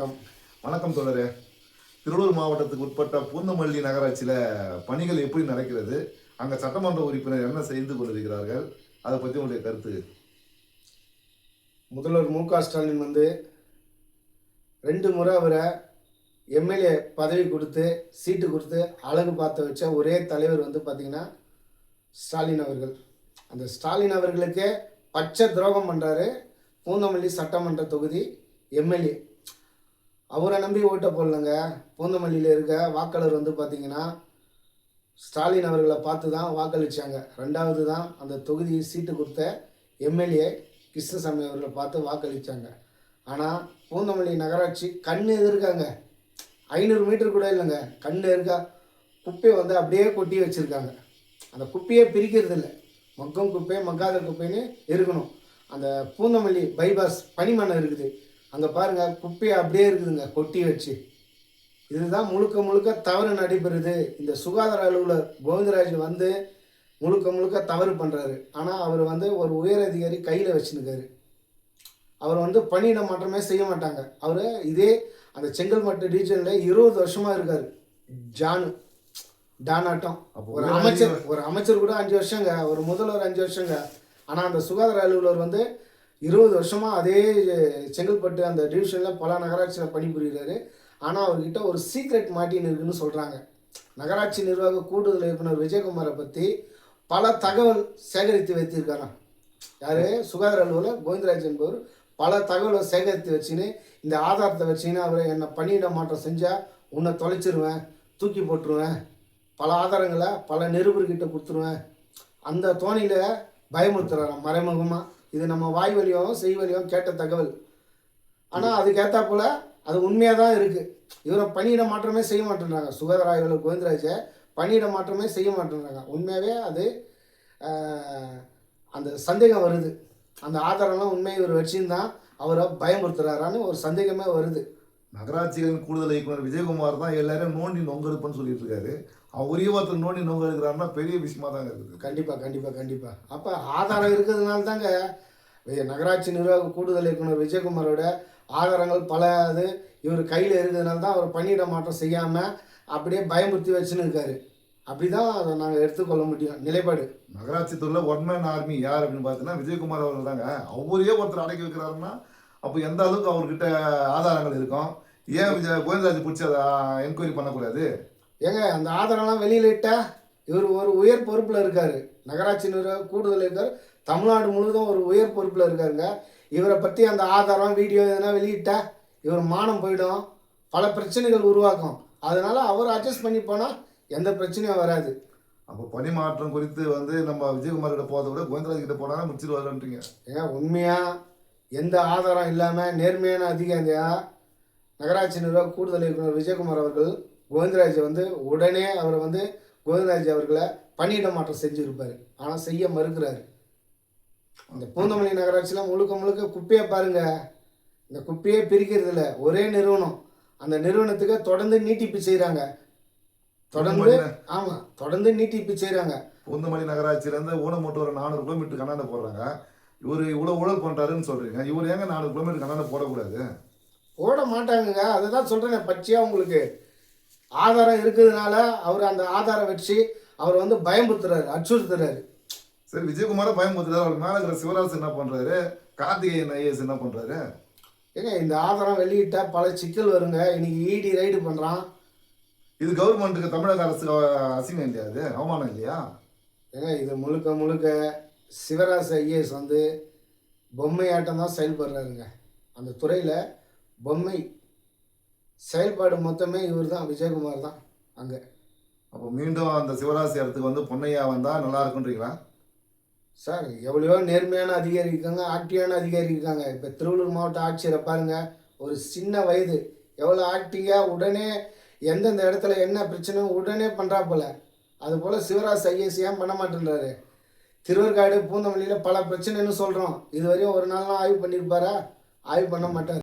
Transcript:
வணக்கம். வணக்கம் தோழரே. திருவள்ளூர் மாவட்டத்துக்கு உட்பட்ட பூந்தமல்லி நகராட்சியில் பணிகள் எப்படி நடக்கிறது? அங்கே சட்டமன்ற உறுப்பினர் என்ன செய்து கொண்டிருக்கிறார்கள்? அதை பற்றி உங்களுடைய கருத்து. முதல்வர் மு க ஸ்டாலின் வந்து ரெண்டு முறை அவரை எம்எல்ஏ பதவி கொடுத்து சீட்டு கொடுத்து அழகு பார்த்து வச்ச ஒரே தலைவர் வந்து பார்த்திங்கன்னா ஸ்டாலின் அவர்கள். அந்த ஸ்டாலின் அவர்களுக்கே பச்சை துரோகம் பண்ணுறாரு பூந்தமல்லி சட்டமன்ற தொகுதி எம்எல்ஏ. அவரை நம்பி ஓட்ட போடலங்க. பூந்தமல்லியில் இருக்க வாக்காளர் வந்து பார்த்திங்கன்னா ஸ்டாலின் அவர்களை பார்த்து தான் வாக்களிச்சாங்க. ரெண்டாவது தான் அந்த தொகுதி சீட்டு கொடுத்த எம்எல்ஏ கிருஷ்ணசாமி அவர்களை பார்த்து வாக்களித்தாங்க ஆனால் பூந்தமல்லி நகராட்சி கண்ணு எதிர்க்காங்க. ஐநூறு மீட்டர் கூட இல்லைங்க. கண்ணு இருக்கா குப்பையை வந்து அப்படியே கொட்டி வச்சுருக்காங்க. அந்த குப்பையே பிரிக்கிறது இல்லை மக்கும் குப்பை மக்காத குப்பைன்னு இருக்கணும். அந்த பூந்தமல்லி பைபாஸ் பனிமணம் இருக்குது. அங்கே பாருங்கள் குப்பையை அப்படியே இருக்குதுங்க கொட்டி வச்சு. இதுதான் முழுக்க முழுக்க தவறு நடைபெறுது. இந்த சுகாதார அலுவலர் கோவிந்தராஜ் வந்து முழுக்க முழுக்க தவறு பண்ணுறாரு ஆனால் அவர் வந்து ஒரு உயர் அதிகாரி கையில் வச்சுருக்காரு. அவர் வந்து பணியிட மாற்றமே செய்ய மாட்டாங்க. அவர் இதே அந்த செங்கல்பட்டு ரீஜனில் இருபது வருஷமாக இருக்கார். ஜானு டானாட்டம். ஒரு அமைச்சர் ஒரு அமைச்சர் கூட அஞ்சு வருஷங்க ஒரு முதல்வர் அஞ்சு வருஷங்க. ஆனால் அந்த சுகாதார அலுவலர் வந்து இருபது வருஷமாக அதே செங்கல்பட்டு அந்த டிவிஷனில் பல நகராட்சியில் பணிபுரிகிறாரு ஆனால் அவர்கிட்ட ஒரு சீக்ரெட் மாட்டின்னு இருக்குன்னு சொல்கிறாங்க நகராட்சி நிர்வாக கூடுதல் இயக்குனர் விஜயகுமாரை பற்றி பல தகவல் சேகரித்து வைத்திருக்காராம் யார்? சுகாதார அலுவலர் கோவிந்தராஜ் என்பவர் பல தகவலை சேகரித்து வச்சுன்னு இந்த ஆதாரத்தை வச்சுன்னு அவரை என்னை பணியிட மாற்றம் செஞ்சால் உன்னை தொலைச்சிருவேன் தூக்கி போட்டுருவேன். பல ஆதாரங்களை பல நிருபர்கிட்ட கொடுத்துருவேன். அந்த தோணியில் பயமுறுத்துறாராம் மறைமுகமாக இது நம்ம வாய் வழியாகவும் செய் வழியாகவும் கேட்ட தகவல். ஆனால் அதுக்கேற்றாப்புல அது உண்மையாக தான் இருக்குது இவரை பணியிட மாற்றமே செய்ய மாட்டேன்றாங்க. சுகாதார ஆய்வாளர் கோவிந்தராஜை பணியிட மாற்றமே செய்ய மாட்டேன்றாங்க. உண்மையாகவே அது அந்த சந்தேகம் வருது. அந்த ஆதாரம்லாம் உண்மை இவர் வச்சுருந்தான் அவரை பயமுறுத்துறாரான்னு ஒரு சந்தேகமே வருது. நகராட்சிகளின் கூடுதல் இயக்குனர் விஜயகுமார் தான் எல்லாரும் நோண்டி நொங்கெடுப்புன்னு சொல்லிட்டு இருக்காரு. ஒரே ஒருத்தர் நோண்டி நொங்க எடுக்கிறாருன்னா பெரிய விஷயமா தாங்க இருக்குது. கண்டிப்பாக கண்டிப்பாக கண்டிப்பாக அப்போ ஆதாரம் இருக்கிறதுனால தாங்க நகராட்சி நிர்வாக கூடுதல் இயக்குனர் விஜயகுமாரோட ஆதாரங்கள் பல இது இவர் கையில் இருக்கிறதுனால தான் அவர் பணியிட மாற்றம் செய்யாமல் அப்படியே பயமுறுத்தி வச்சுன்னு இருக்காரு. அப்படி தான் அதை நாங்கள் எடுத்துக்கொள்ள முடியும். நிலைப்பாடு. நகராட்சி துறையில் ஒன் மேன் ஆர்மி யார் அப்படின்னு பார்த்தீங்கன்னா விஜயகுமார் அவர்கள் தாங்க. அவரே ஒருத்தர் அடக்கி வைக்கிறாருன்னா அப்போ எந்த அளவுக்கு அவர்கிட்ட ஆதாரங்கள் இருக்கும்? ஏன் விஜய் கோவிந்தராஜ் பிடிச்சி அதை என்கொயரி பண்ணக்கூடாது? ஏங்க அந்த ஆதாரம்லாம் வெளியில் இட்டா இவர் ஒரு உயர் பொறுப்பில் இருக்கார். நகராட்சி நிர்வாக கூடுதல் இருக்கார். தமிழ்நாடு முழுவதும் ஒரு உயர் பொறுப்பில் இருக்காருங்க. இவரை பற்றி அந்த ஆதாரம் வீடியோ எதனா வெளியிட்டா இவர் மானம் போயிடும். பல பிரச்சனைகள் உருவாக்கும். அதனால அவர் அட்ஜஸ்ட் பண்ணி போனால் எந்த பிரச்சனையும் வராது. அப்போ பணி மாற்றம் குறித்து வந்து நம்ம விஜயகுமார் கிட்ட போகிறத விட கோவிந்தராஜ் கிட்ட போனாலும் முடிச்சிருவாருன்றீங்க ஏங்க உண்மையாக எந்த ஆதாரம் இல்லாமல் நேர்மையான அதிகாரியா நகராட்சி நிர்வாக கூடுதல் இயக்குனர் விஜயகுமார் அவர்கள் கோவிந்தராஜை வந்து உடனே அவரை வந்து கோவிந்தராஜ் அவர்களை பணியிட மாற்றம் செஞ்சுருப்பார். ஆனால் செய்ய மறுக்கிறாரு. அந்த பூந்தமல்லி நகராட்சியில் முழுக்க முழுக்க குப்பையை பாருங்க. இந்த குப்பையே பிரிக்கிறது இல்ல ஒரே நிறுவனம். அந்த நிறுவனத்துக்கு தொடர்ந்து நீட்டிப்பு செய்கிறாங்க தொடர்ந்து ஆமாம் தொடர்ந்து நீட்டிப்பு செய்கிறாங்க பூந்தமல்லி நகராட்சியிலேருந்து ஊனமுட்டு ஒரு நானூறு கிலோமீட்டர் கண்ணாண்ட போடுறாங்க. இவர் இவ்வளோ ஊழல் பண்ணுறாருன்னு சொல்கிறீங்க இவர் ஏங்க நானூறு கிலோமீட்டர் கண்ணாண்ட போடக்கூடாது? போட மாட்டாங்கங்க. அதை தான் சொல்கிறேன் பச்சையாக உங்களுக்கு. ஆதாரம் இருக்கிறதுனால அவர் அந்த ஆதாரம் வச்சு அவர் வந்து பயமுறுத்துறாரு அச்சுறுத்துறாரு. சரி விஜயகுமாரை பயமுறுத்துறாரு. அவர் மேலே இருக்கிற சிவராசு என்ன பண்ணுறாரு கார்த்திகேயன் ஐஏஎஸ் என்ன பண்ணுறாரு ஏங்க இந்த ஆதாரம் வெளியிட்டா பல சிக்கல் வருங்க. இன்னைக்கு இடி ரைடு பண்ணுறான் இது கவர்மெண்ட்டுக்கு தமிழக அரசு அசிங்கம் இல்லையா அது அவமானம் இல்லையா? ஏங்க இது முழுக்க முழுக்க சிவராசு ஐஏஎஸ் வந்து பொம்மையாட்டம் தான் செயல்படுறாருங்க. அந்த துறையில் பொம்மை செயல்பாடு மொத்தமே இவர் தான் விஜயகுமார் தான் அங்கே. அப்போ மீண்டும் அந்த சிவராசி இடத்துக்கு வந்து பொன்னையா வந்தால் நல்லா இருக்குன்றீங்களா? சார் எவ்வளையோ நேர்மையான அதிகாரி இருக்காங்க ஆக்டிவான அதிகாரி இருக்காங்க. இப்போ திருவள்ளூர் மாவட்ட ஆட்சியரை பாருங்க ஒரு சின்ன வயது. எவ்வளோ ஆக்டிவாக உடனே எந்தெந்த இடத்துல என்ன பிரச்சனை உடனே பண்ணுறா போல. அது போல் சிவராஜ் ஐஏஎஸ் ஏன் பண்ண மாட்டேன்றாரு? திருவற்காடு பூந்தமல்லியில் பல பிரச்சனைன்னு சொல்கிறோம் இதுவரையும் ஒரு நாள்லாம் ஆய்வு பண்ணியிருப்பாரா ஆய்வு பண்ண மாட்டார்.